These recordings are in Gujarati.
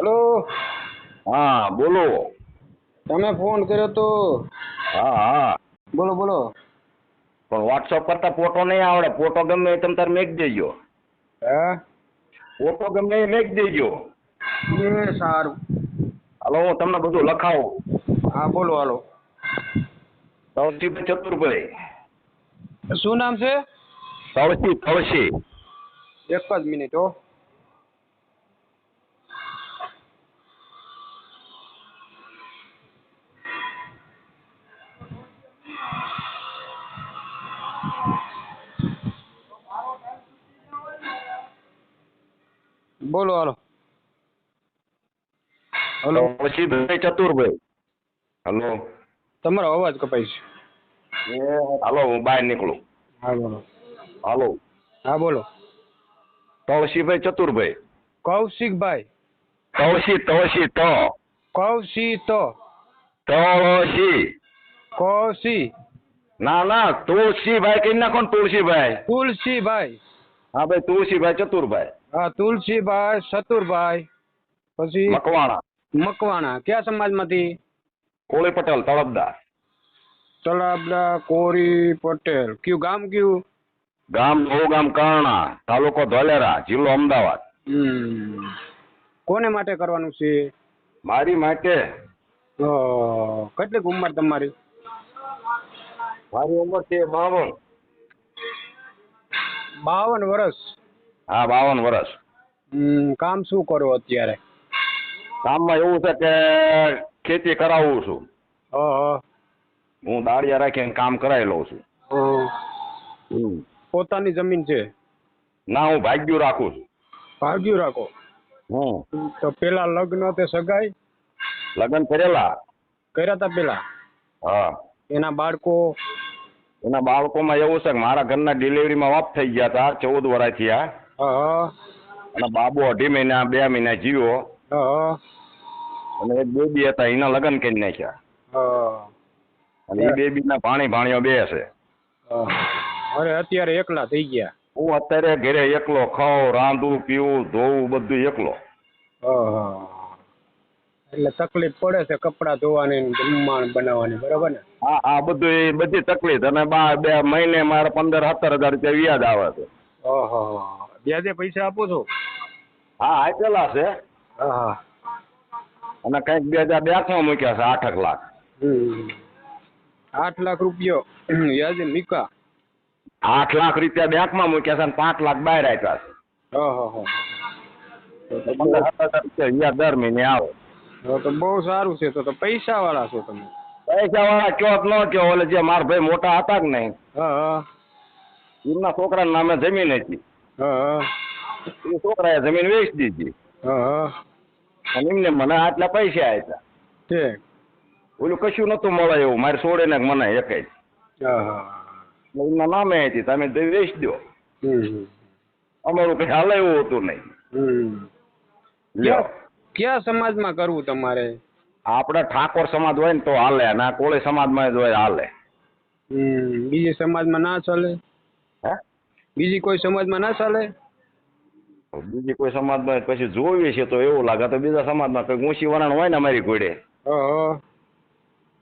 હેલો હા બોલો. તમે ફોન કર્યો તો? હા હા. બોલો બોલો. પણ વોટ્સઅપ કરતા ફોટો નહીં આવડે. ફોટો ગમે તમે તારે મેક દેજો. હે? ફોટો ગમે એ મેક દેજો. એ સારું. હાલો હું તમને બધું લખાવું. હા બોલો હાલો. તવસી ચતુરભાઈ. શું નામ છે? તળસી તવસી એક જ મિનિટ હો. બોલો હાલો. હલો. તવસી ભાઈ ચતુરભાઈ. હલો. તમારો અવાજ કપાય છે. હાલો હું બહાર નીકળું. હા બોલો. હાલો. હા બોલો. કૌશિકભાઈ ચતુરભાઈ. કૌશિકભાઈ. તવસી તવસી ત. કૌશી તો. તવસી કૌશી. ના ના તુલસીભાઈ કઈ નાખો ને તુલસીભાઈ. તુલસીભાઈ. હા ભાઈ તુલસીભાઈ ચતુરભાઈ. હા તુલસીભાઈ સતુરભાઈ પછી મકવાણા. મકવાણા. કયા સમાજમાંથી? કોળી પટેલ તળબદા તળાબડા કોરી પટેલ. કયું ગામ કયું? ગામ નવું ગામ કરણા તાલુકો ધોલેરા જિલ્લો અમદાવાદ. કોને માટે કરવાનું છે? મારી માટે? કેટલીક ઉંમર તમારી? મારી ઉંમર છે બાવન. બાવન વર્ષ. હા બાવન વર્ષ. કામ શું કરો અત્યારે? કામમાં એવું છે કે ખેતી કરાવું છું. હ દાળિયા રાખીને કામ કરાવી લઉં છું. પોતાની જમીન છે? ના હું ભાગ્યું રાખું છું. ભાગ્યું રાખો? હમ. તો પેલા લગ્ન તે સગાઈ? લગ્ન કરેલા. કર્યા તા પેલા? હા. એના બાળકો? એના બાળકોમાં એવું છે કે મારા ઘરના ડિલિવરીમાં ઓફ થઈ ગયા હતા ચૌદ વર્ષ થયા. અને બાબુ અઢી મહિના બે મહિના જીવ્યો અને એક બેબી હતા એના લગ્ન કરી નાખ્યા અને એ બેબીના ભાણી ભાણીઓ બે છે. અરે અત્યારે એકલા થઈ ગયા. હું અત્યારે ઘરે એકલો ખાઉં રાંધું પીવું ધોવું બધું એકલો. હ એટલે તકલીફ પડે છે કપડા ધોવાની ને જમવાનું બનાવવાની બરાબર ને? હા હા બધું એ બધી તકલીફ. અને બે મહિને મારે પંદર સત્તર હજાર રૂપિયા વ્યાજ આવે છે. ઓહો વ્યાજે પૈસા આપો છો? હા આપેલા છે. હા અને કંઈક બે હજાર બેંકમાં મૂક્યા છે આઠક લાખ. આઠ લાખ રૂપિયો. વ્યાજે મૂકા આઠ લાખ રૂપિયા બેંકમાં મૂક્યા છે અને પાંચ લાખ બહાર આપ્યા છે. પંદર સત્તર રૂપિયા વ્યાજ દર મહિને આવે. તો બહુ સારું છે તો તો પૈસા વાળા છો તમે. પૈસા વાળા કયો ન કયો ઓલે જે મારા ભાઈ મોટા હતા કે નહીં? એમના છોકરાના નામે જમીન હતી. હા એ છોકરાએ જમીન વેચી દીધી. હા અને એમને મને આટલા પૈસા આપ્યા. છે ઓલું કશું નતું મળે એવું. મારે છોડીને મને એક. જ હા. એમના નામે હતી. તમે વેચ દો. હમ અમારું કઈ હાલે એવું હતું નહીં. લ્યો. કયા સમાજમાં કરવું તમારે? આપણે ઠાકોર સમાજ હોય ને તો હાલે. ના કોળી સમાજમાં જ હોય હાલે. હમ બીજી સમાજમાં ના ચાલે? હે? બીજી કોઈ સમાજમાં ના ચાલે? બીજી કોઈ સમાજમાં પછી જોવી છે તો એવું લાગે. તો બીજા સમાજમાં કઈ ઊંચી વરાણ હોય ને અમારી ઘોડે.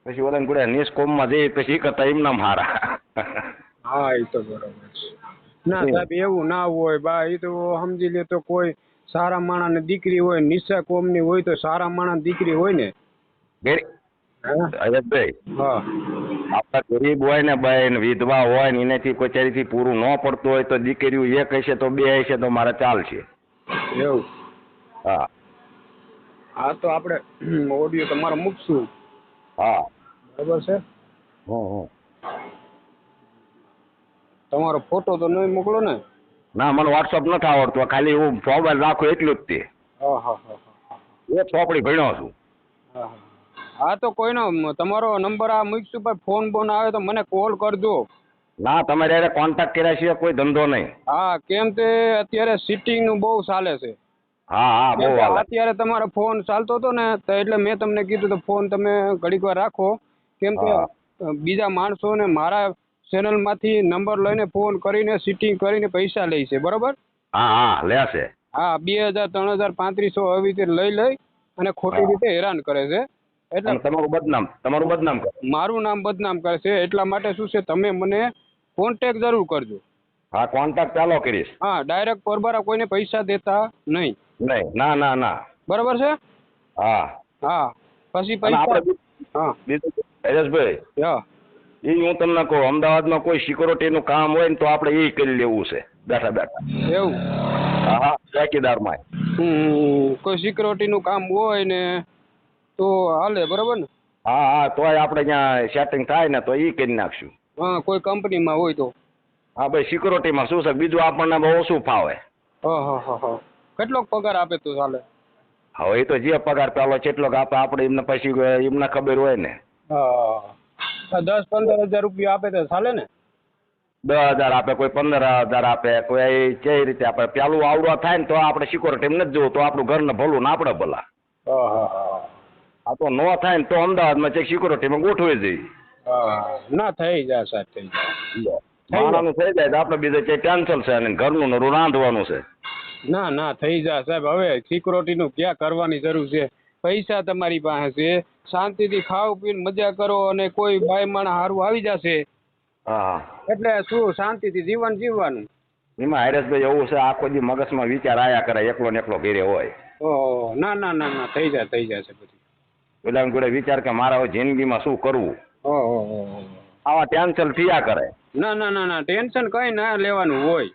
પછી ઓલા ઘોડે નિષ્કોમમાં જઈ પછી કરતા એમના મારા. હા એ તો બરોબર છે. ના સાહેબ એવું ના હોય. બા એ તો સમજી લે તો કોઈ સારા માણસની દીકરી હોય નિશા કોમની હોય તો સારા માણસ દીકરી હોય ને. હા. આપણા ગરીબ હોય ને બેન વિધવા હોય ને એનાથી કચેરીથી પૂરું ન પડતું હોય તો દીકરીઓ એક હશે તો બે હશે તો મારે ચાલશે. એવું? હા. હા તો આપણે ઓડિયો તમારો મૂકશું. હા. બરાબર છે? હં હં તમારો ફોટો તો નહીં મોકલો ને? ના મને વોટ્સઅપ નથી આવડતું. ખાલી હું મોબાઈલ રાખું એટલું જ તે. હા હા હા એ ચોપડી ભણ્યો છું. હા હા. તો કોઈનો તમારો નંબર આ મૂકશું પણ ફોન બોન આવે તો મને કોલ કરજો. ના તમે ડાયરેક્ટ કોન્ટેક્ટ કર્યા છે કોઈ ધંધો નહીં. હા કેમ તે અત્યારે સિટિંગનું બહુ ચાલે છે. હા હા બહુ કે અત્યારે તમારો ફોન ચાલતો હતો ને તો એટલે મેં તમને કીધું તો ફોન તમે ઘડીક વાર રાખો. કેમ કે બીજા માણસો બીજા માણસોને મારા ચેનલમાંથી નંબર લઈને ફોન કરીને સિટિંગ કરીને પૈસા લે છે બરોબર? હા હા લેશે હા બે હજાર ત્રણ હજાર પાંત્રીસો આવી રીતે લઈ લઈ અને ખોટી રીતે હેરાન કરે છે. એટલે તમારું બદનામ તમારું બદનામ કરે. મારું નામ બદનામ કરશે એટલા માટે શું છે તમે મને કોન્ટેક્ટ જરૂર કરજો. હા કોન્ટેક્ટ ચાલો કરીશ. હા ડાયરેક્ટ પરબારા કોઈને પૈસા દેતા નહીં. નહીં ના ના ના. બરાબર છે? હા. હા પછી પૈસા હા. હરેશભાઈ હા. એ હું તમને કહું અમદાવાદમાં કોઈ સિક્યોરિટીનું કામ હોય ને તો આપણે એ કરી લેવું છે બેઠા બેઠા. એવું? હા હા ચોકીદારમાં કોઈ સિક્યોરિટીનું કામ હોય ને તો હાલે બરોબર ને? હા હા તોય આપણે ત્યાં સેટિંગ થાય ને તો એ કરી નાખશું. હા કોઈ કંપનીમાં હોય તો. હા ભાઈ સિક્યોરિટીમાં શું છે? બીજું આપણને બહુ ઓછું ફાવે. હા હા હા કેટલોક પગાર આપે તો ચાલે. હવે એ તો જે પગાર પેલો કેટલોક આપે આપણે એમને પછી એમને ખબર હોય ને. હા દસ પંદર હજાર રૂપિયા આપે તો ચાલે ને? દસ હજાર આપે કોઈ પંદર હજાર આપે કોઈ જે રીતે આપે. પેલું આવડવા થાય ને તો આપણે સિક્યોરિટી નથી જોવું તો આપણું ઘરને ભલું ને આપણે ભલા. આ તો ન થાય ને તો અમદાવાદમાં ચેક સિક્યુરિટીમાં ગોઠવી જઈ હા ના થઈ જાય સાહેબ થઈ જાય. માણાનું થઈ જાય તો આપણે બીજે કઈ કેન્સલ છે અને ઘરનું નરું રાંધવાનું છે. ના ના થઈ જાય સાહેબ. હવે સિક્યોરિટીનું ક્યાં કરવાની જરૂર છે? પૈસા તમારી પાસે છે. શાંતિથી ખાવ પીને મજા કરો અને કોઈ બાય માણા હારું આવી જશે. એટલે શું શાંતિથી જીવન જીવવાનું? એમાં હરેશભાઈ એવું છે આખો દી મગજમાં વિચાર આયા કરે એકલો ને એકલો ઘેરે હોય. ના ના ના ના થઈ જાય થઈ જાય છે બધી પેલા જોડે વિચાર કે મારા જિંદગીમાં શું કરવું? આવા ટેન્શન થયા કરે. ના ના ના ના ટેન્શન કઈ ના લેવાનું હોય.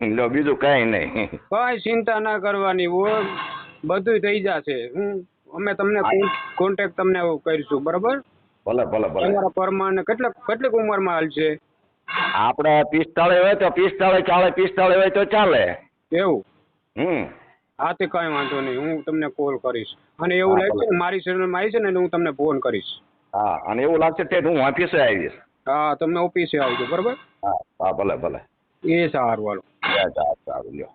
લો બીજું કઈ નહીં. કઈ ચિંતા ના કરવાની હોય. બધું થઈ જશે. હું અમે તમને કોન્ટેક્ટ તમને કરીશું બરાબર? ભલે ભલે ભલે. તમારા પ્રમાણે કેટલા કેટલીક ઉંમરમાં હાલશે? આપણે પિસ્તાળીસ હોય તો પિસ્તાળીસ ચાલે પિસ્તાળીસ હોય તો ચાલે. એવું? હમ. હા તે કઈ વાંધો નહીં હું તમને કોલ કરીશ અને એવું લાગે છે મારી શરીરમાં આવી છે ને હું તમને ફોન કરીશ હા અને એવું લાગશે તે હું ઓફિસે આવીશ હા તમને ઓફિસે આવજો બરોબર હા હા ભલે ભલે એ સારું હાલો સારું સારું લ્યો